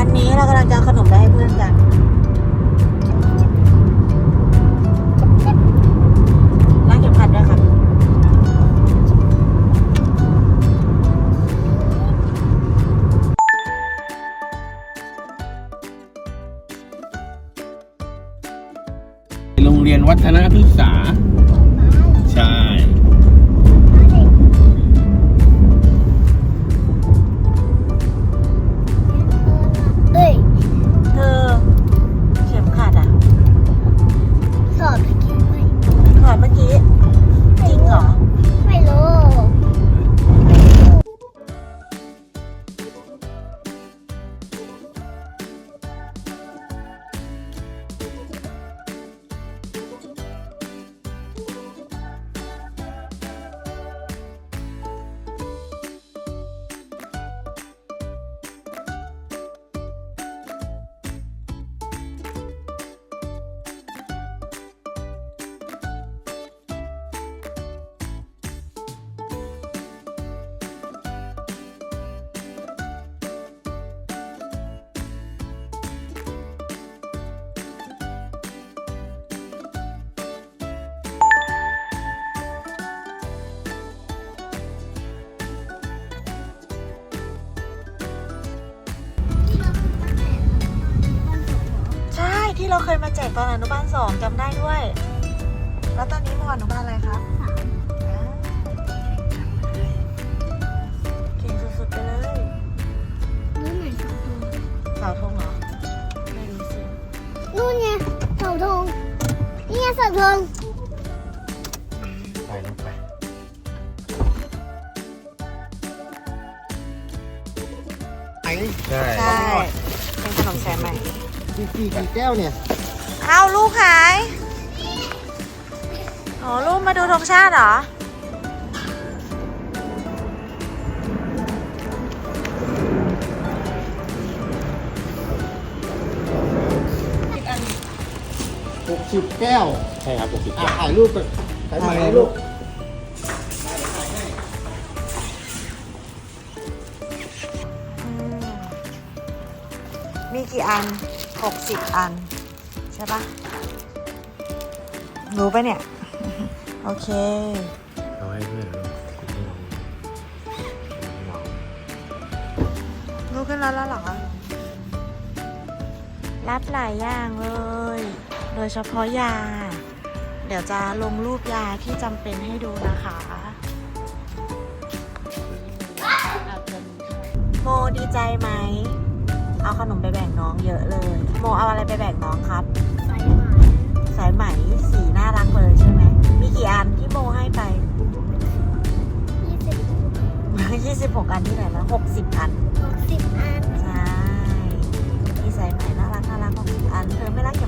วันนี้เรากำลังจะขนมไปให้เพื่อนกันรักเข็มขัดด้วยครับโรงเรียนวัฒนศึกษา เราเคยมาแจกตอนอนุบาลสองจำได้ด้วย แล้วตอนนี้มออนุบาลอะไรครับอ่าเก่งสุดๆไปเลยนู่นไหนเสาธงเสาธงเหรอไม่รู้สินู่นไงเสาธงนี่ไงเสาธงไปลงไปใช่ใช่เป็นขนมแสนใหม่ กี่กี่กี่แก้วเนี่ย เอาลูกหาย อ๋อ ลูกมาดูธงชาติเหรอหกสิบแก้วใช่ครับปกติอะถ่ายรูปไปถ่ายถ่ายรูปอืมมีกี่อัน หกสิบอัน ใช่ปะรู้ปะเนี่ย โอเค เอาให้เพื่อนลูกรู้ขึ้นแล้วแล้วเหรอ รับหลายอย่างเลย โดยเฉพาะยา เดี๋ยวจะลงรูปยาที่จำเป็นให้ดูนะคะโมดีใจไหม เอาขนมไปแบ่งน้องเยอะเลย โมเอาอะไรไปแบ่งน้องครับ สายไหมสายไหมสีน่ารักเลยใช่ไหมมีกี่อันที่โมให้ไปยี่สิบ26อันที่ไหนแล้ว60อันหกสิบอันใช่มีสายไหมน่ารักน่ารัก60อันเธอไม่รักเข็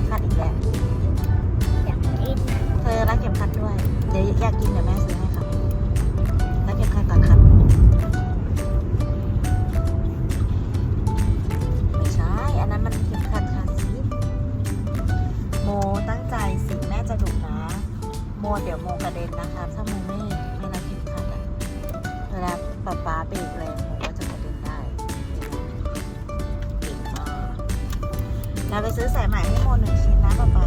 มขัดอีกแเดี๋ยวโมกระเด็นนะคะ ถ้าโมไม่ไม่รักเข็มขัดอะเวลาป๊าป๊าเบรกแรงโมก็จะกระเด็นได้เก่งมากเราไปซื้อสายใหม่ให้โมหนึ่งชิ้นนะป๊าป๊า